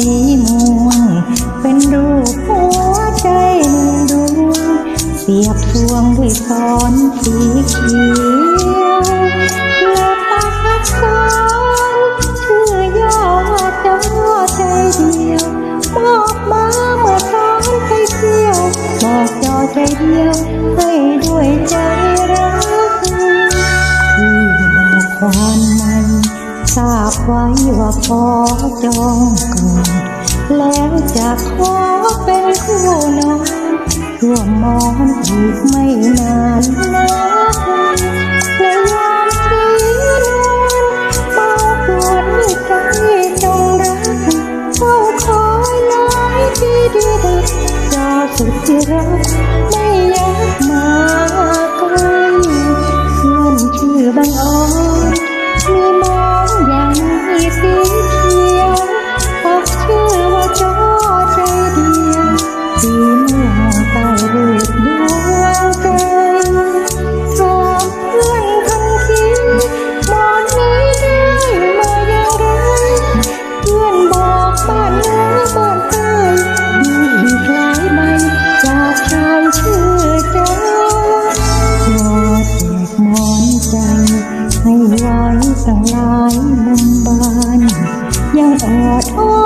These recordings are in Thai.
สีม่วง เป็นรูปหัวใจหนึ่งดวงเสียบพวงด้วยซอนสีเขียวและปักซ้อนชื่อย่อว่าจ้าใจเดียวมอบมาเมื่อตอนไปเที่ยวบอกจอใจเดียวให้ด้วยใจรักที่บอกความใน ทราบไว้ว่าพอจองก่อน แล้วจะขอเป็นคู่นอนร่วมมอนอีกไม่นานนะในยามที่นอนเมาปวดในใจจงรักเฝ้าคอยน้อยที่ดีดักจอสุดที่รักไม่อยากมาไกลเพื่อนชื่อบางอ่อนมีมา งานยังอดอ้อ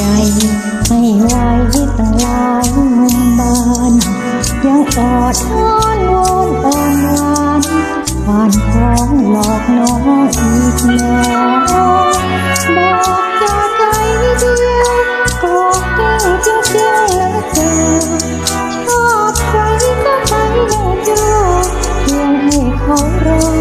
ใจไม่ไหวต่างหลายมุมนบานยังอดอ้อนวอนตอนวานผ่านของหลอกน้องอีกแล้วบอกจย่ใจเดียวกรอกแก้วจริงจองแล้วเจอชอบใครก็ไปอย่างเธอเพียงให้เขารอ